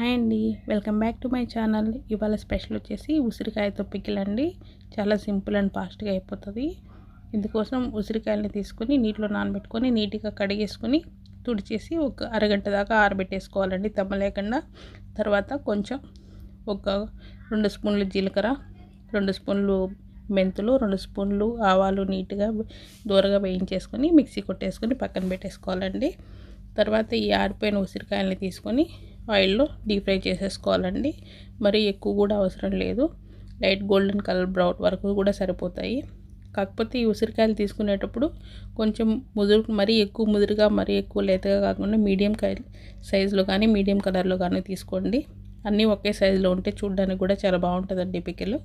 Hi అండి. Welcome back to my channel. ఇవాళ special వచ్చేసి ఉసిరికాయతో పికిలండి చాలా సింపుల్ అండ్ ఫాస్ట్గా అయిపోతుంది. ఇందుకోసం ఉసిరికాయలని తీసుకొని నీటిలో నానబెట్టుకొని నీట్గా కడిగేసుకొని తుడిచేసి ఒక అరగంట దాకా ఆరబెట్టేసుకోవాలండి. తమ్మ లేకుండా. తర్వాత కొంచెం ఒక రెండు స్పూన్లు జీలకర్ర రెండు స్పూన్లు మెంతులు రెండు స్పూన్లు ఆవాలు నీట్గా దూరగా వేయించేసుకొని మిక్సీ కొట్టేసుకొని పక్కన పెట్టేసుకోవాలండి. తర్వాత ఈ ఆరిపోయిన ఉసిరికాయలని తీసుకొని ఆయిల్లో డీప్ ఫ్రై చేసేసుకోవాలండి. మరి ఎక్కువ కూడా అవసరం లేదు. లైట్ గోల్డెన్ కలర్ బ్రౌన్ వరకు కూడా సరిపోతాయి. కాకపోతే ఈ ఉసిరికాయలు తీసుకునేటప్పుడు కొంచెం ముదురు మరీ ఎక్కువ ముదురుగా మరీ ఎక్కువ లేతగా కాకుండా మీడియం కాయ సైజులో కానీ మీడియం కలర్లో కానీ తీసుకోండి. అన్నీ ఒకే సైజులో ఉంటే చూడడానికి కూడా చాలా బాగుంటుందండి పికెలు.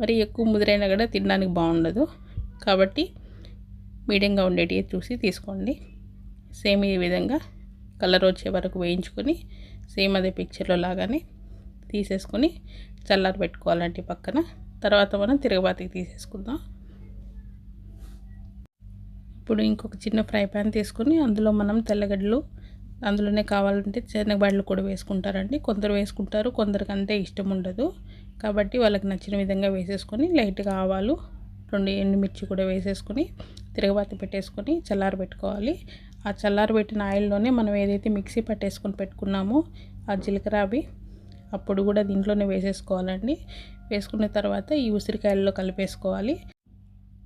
మరి ఎక్కువ ముదిరైనా కూడా తినడానికి బాగుండదు. కాబట్టి మీడియంగా ఉండేటివి చూసి తీసుకోండి. సేమ్ ఈ విధంగా కలర్ వచ్చే వరకు వేయించుకొని సేమ్ అదే పిక్చర్లో లాగానే తీసేసుకొని చల్లారి పెట్టుకోవాలంటే పక్కన. తర్వాత మనం తిరగబాతికి తీసేసుకుందాం. ఇప్పుడు ఇంకొక చిన్న ఫ్రై ప్యాన్ తీసుకొని అందులో మనం తెల్లగడ్డలు అందులోనే కావాలంటే శనగబాడలు కూడా వేసుకుంటారండి. కొందరు వేసుకుంటారు కొందరికి అంతే ఇష్టం ఉండదు. కాబట్టి వాళ్ళకి నచ్చిన విధంగా వేసేసుకొని లైట్గా ఆవాలు రెండు ఎండుమిర్చి కూడా వేసేసుకొని తిరగబాతి పెట్టేసుకొని చల్లారి పెట్టుకోవాలి. ఆ చల్లారి పెట్టిన ఆయిల్లోనే మనం ఏదైతే మిక్సీ పట్టేసుకొని పెట్టుకున్నామో ఆ జీలకర్ర అవి అప్పుడు కూడా దీంట్లోనే వేసేసుకోవాలండి. వేసుకున్న తర్వాత ఈ ఉసిరికాయల్లో కలిపేసుకోవాలి.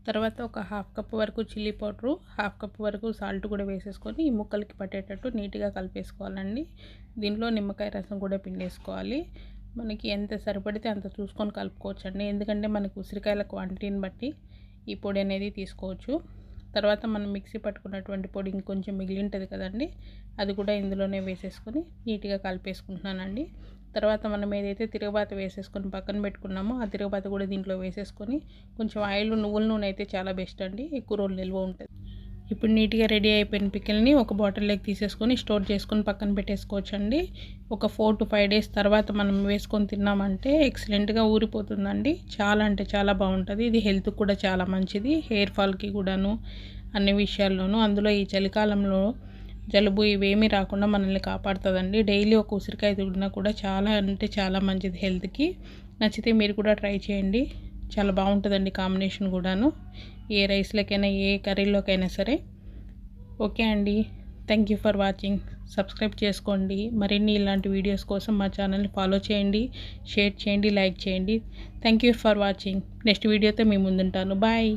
తర్వాత ఒక హాఫ్ కప్ వరకు చిల్లీ పౌడరు హాఫ్ కప్ వరకు సాల్ట్ కూడా వేసేసుకొని ఈ ముక్కలకి పట్టేటట్టు నీట్గా కలిపేసుకోవాలండి. దీంట్లో నిమ్మకాయ రసం కూడా పిండేసుకోవాలి. మనకి ఎంత సరిపడితే అంత చూసుకొని కలుపుకోవచ్చండి. ఎందుకంటే మనకు ఉసిరికాయల క్వాంటిటీని బట్టి ఈ పొడి అనేది తీసుకోవచ్చు. తర్వాత మనం మిక్సీ పట్టుకున్నటువంటి పొడి ఇంకొంచెం మిగిలి ఉంటుంది కదండి అది కూడా ఇందులోనే వేసేసుకొని నీట్గా కలిపేసుకుంటున్నానండి. తర్వాత మనం ఏదైతే తిరగబాత వేసేసుకొని పక్కన పెట్టుకున్నామో ఆ తిరగబాత కూడా దీంట్లో వేసేసుకొని కొంచెం ఆయిల్ నువ్వుల నూనె అయితే చాలా బెస్ట్ అండి ఎక్కువ రోజులు నిల్వ ఉంటుంది. ఇప్పుడు నీట్గా రెడీ అయిపోయిన పికిల్ని ఒక బాటిల్లోకి తీసేసుకొని స్టోర్ చేసుకొని పక్కన పెట్టేసుకోవచ్చండి. ఒక ఫోర్ టు ఫైవ్ డేస్ తర్వాత మనం వేసుకొని తిన్నామంటే ఎక్సలెంట్గా ఊరిపోతుందండి. చాలా అంటే చాలా బాగుంటుంది. ఇది హెల్త్ కూడా చాలా మంచిది. హెయిర్ ఫాల్కి కూడాను అన్ని విషయాల్లోనూ. అందులో ఈ చలికాలంలో జలుబు ఇవేమీ రాకుండా మనల్ని కాపాడుతుందండి. డైలీ ఒక ఉసిరికాయ తిన్నా కూడా చాలా అంటే చాలా మంచిది హెల్త్కి. నచ్చితే మీరు కూడా ట్రై చేయండి. చాలా బాగుంటుందండి కాంబినేషన్ కూడాను. ఏ రైస్లోకైనా ఏ కర్రీలోకైనా సరే. ఓకే అండి. Thank you for watching. Subscribe చేసుకోండి. మరిన్ని ఇలాంటి వీడియోస్ కోసం మా ఛానల్ని ఫాలో చేయండి షేర్ చేయండి లైక్ చేయండి. Thank you for watching. Next వీడియోతో మీ ముందుంటాను. బాయ్.